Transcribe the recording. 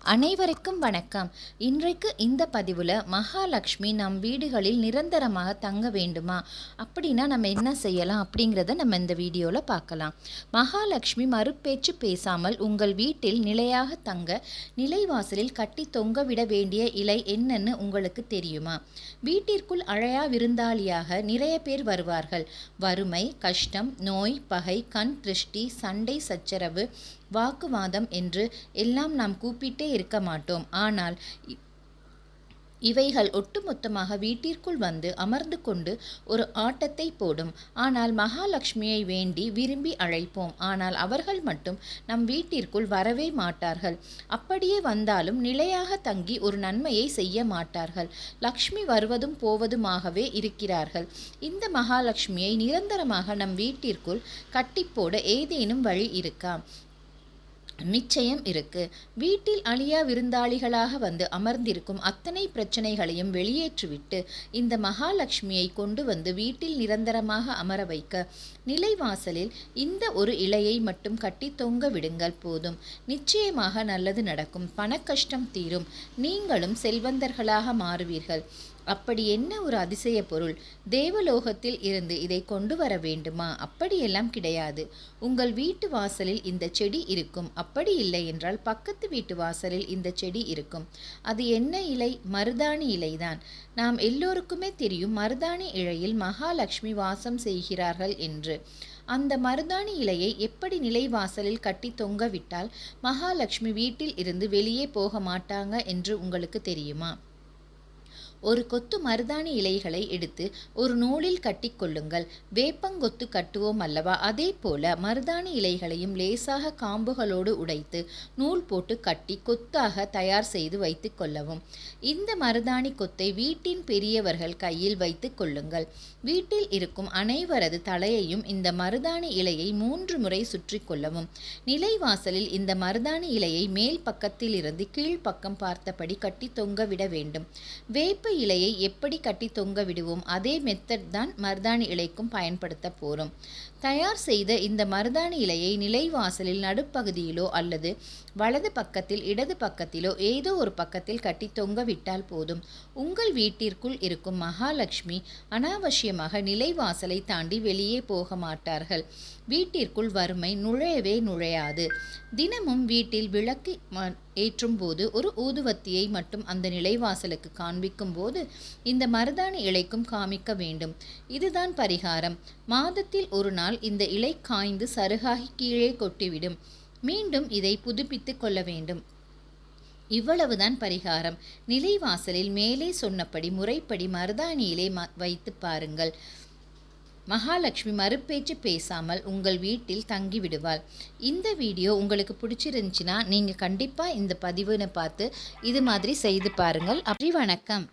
அனைவருக்கும் வணக்கம். இன்றைக்கு இந்த பதிவில் மகாலட்சுமி நம் வீடுகளில் நிரந்தரமாக தங்க வேண்டுமா? அப்படின்னா நம்ம என்ன செய்யலாம் அப்படிங்கிறத நம்ம இந்த வீடியோவில் பார்க்கலாம். மகாலட்சுமி மறுபேச்சு பேசாமல் உங்கள் வீட்டில் நிலையாக தங்க நிலைவாசலில் கட்டி தொங்க விட வேண்டிய இலை என்னன்னு உங்களுக்கு தெரியுமா? வீட்டிற்குள் அழையா விருந்தாளியாக நிறைய பேர் வருவார்கள். வறுமை கஷ்டம் நோய் பகை கண் திருஷ்டி சண்டை சச்சரவு வாக்குவாதம் என்று எல்லாம் நாம் கூப்பிட்டே இருக்க மாட்டோம். ஆனால் இவைகள் ஒட்டுமொத்தமாக வீட்டிற்குள் வந்து அமர்ந்து கொண்டு ஒரு ஆட்டத்தை போடும். ஆனால் மகாலட்சுமியை வேண்டி விரும்பி அழைப்போம். ஆனால் அவர்கள் மட்டும் நம் வீட்டிற்குள் வரவே மாட்டார்கள். அப்படியே வந்தாலும் நிலையாக தங்கி ஒரு நன்மையை செய்ய மாட்டார்கள். லக்ஷ்மி வருவதும் போவதுமாகவே இருக்கிறார்கள். இந்த மகாலட்சுமியை நிரந்தரமாக நம் வீட்டிற்குள் கட்டிப்போட ஏதேனும் வழி இருக்கா? நிச்சயம் இருக்கு. வீட்டில் அழியா விருந்தாளிகளாக வந்து அமர்ந்திருக்கும் அத்தனை பிரச்சனைகளையும் வெளியேற்றிவிட்டு இந்த மகாலட்சுமியை கொண்டு வந்து வீட்டில் நிரந்தரமாக அமர வைக்க நிலைவாசலில் இந்த ஒரு இலையை மட்டும் கட்டி தொங்க விடுங்கள் போதும். நிச்சயமாக நல்லது நடக்கும். பணக்கஷ்டம் தீரும். நீங்களும் செல்வந்தர்களாக மாறுவீர்கள். அப்படி என்ன ஒரு அதிசய பொருள்? தேவலோகத்தில் இருந்து இதை கொண்டு வர வேண்டுமா? அப்படியெல்லாம் கிடையாது. உங்கள் வீட்டு வாசலில் இந்த செடி இருக்கும். அப்படி இல்லை என்றால் பக்கத்து வீட்டு வாசலில் இந்த செடி இருக்கும். அது என்ன இலை? மருதாணி இலைதான். நாம் எல்லோருக்குமே தெரியும் மருதாணி இழையில் மகாலட்சுமி வாசம் செய்கிறார்கள் என்று. அந்த மருதாணி இலையை எப்படி நிலை வாசலில் கட்டி தொங்க விட்டால் மகாலட்சுமி வீட்டில் இருந்து வெளியே போக மாட்டாங்க என்று உங்களுக்கு தெரியுமா? ஒரு கொத்து மருதாணி இலைகளை எடுத்து ஒரு நூலில் கட்டிக்கொள்ளுங்கள் வேப்பங்கொத்து கட்டுவோம் அல்லவா? அதே போல மருதாணி இலைகளையும் லேசாக காம்புகளோடு உடைத்து நூல் போட்டு கட்டி கொத்தாக தயார் செய்து வைத்து கொள்ளவும். இந்த மருதாணி கொத்தை வீட்டின் பெரியவர்கள் கையில் வைத்து கொள்ளுங்கள். வீட்டில் இருக்கும் அனைவரது தலையையும் இந்த மருதாணி இலையை மூன்று முறை சுற்றி கொள்ளவும். நிலைவாசலில் இந்த மருதாணி இலையை மேல் பக்கத்தில் இருந்து கீழ்ப்பக்கம் பார்த்தபடி கட்டி தொங்கவிட வேண்டும். வேப்ப இலையை எப்படி கட்டி தொங்க விடுவோம் அதே மெத்தட் தான் மருதாணி இலைக்கும் பயன்படுத்த போகிறோம் தயார் செய்த இந்த மருதாணி இலையை நிலைவாசலில் நடுப்பகுதியிலோ அல்லது வலது பக்கத்தில் இடது பக்கத்திலோ ஏதோ ஒரு பக்கத்தில் கட்டி தொங்க விட்டால் போதும். உங்கள் வீட்டிற்குள் இருக்கும் மகாலட்சுமி அனாவசியமாக நிலைவாசலை தாண்டி வெளியே போக மாட்டார்கள். வீட்டிற்குள் வறுமை நுழையவே நுழையாது. தினமும் வீட்டில் விளக்கு ஏற்றும் போது ஒரு ஊதுவத்தியை மட்டும் அந்த நிலைவாசலுக்கு காண்பிக்கும் போது இந்த மருதாணி இலைக்கும் காமிக்க வேண்டும். இதுதான் பரிகாரம். மாதத்தில் ஒரு நாள் இந்த இலை காய்ந்து சருகாகி கீழே கொட்டிவிடும். மீண்டும் இதை புதுப்பித்து கொள்ள வேண்டும். இவ்வளவுதான் பரிகாரம். நிலைவாசலில் மேலே சொன்னபடி முறைப்படி மருதாணியிலே வைத்து பாருங்கள். மகாலட்சுமி மறுபேச்சு பேசாமல் உங்கள் வீட்டில் தங்கி விடுவாள் இந்த வீடியோ உங்களுக்கு பிடிச்சிருந்துச்சின்னா நீங்கள் கண்டிப்பாக இந்த பதிவுன்னு பார்த்து இது மாதிரி செய்து பாருங்கள். அப்படி வணக்கம்.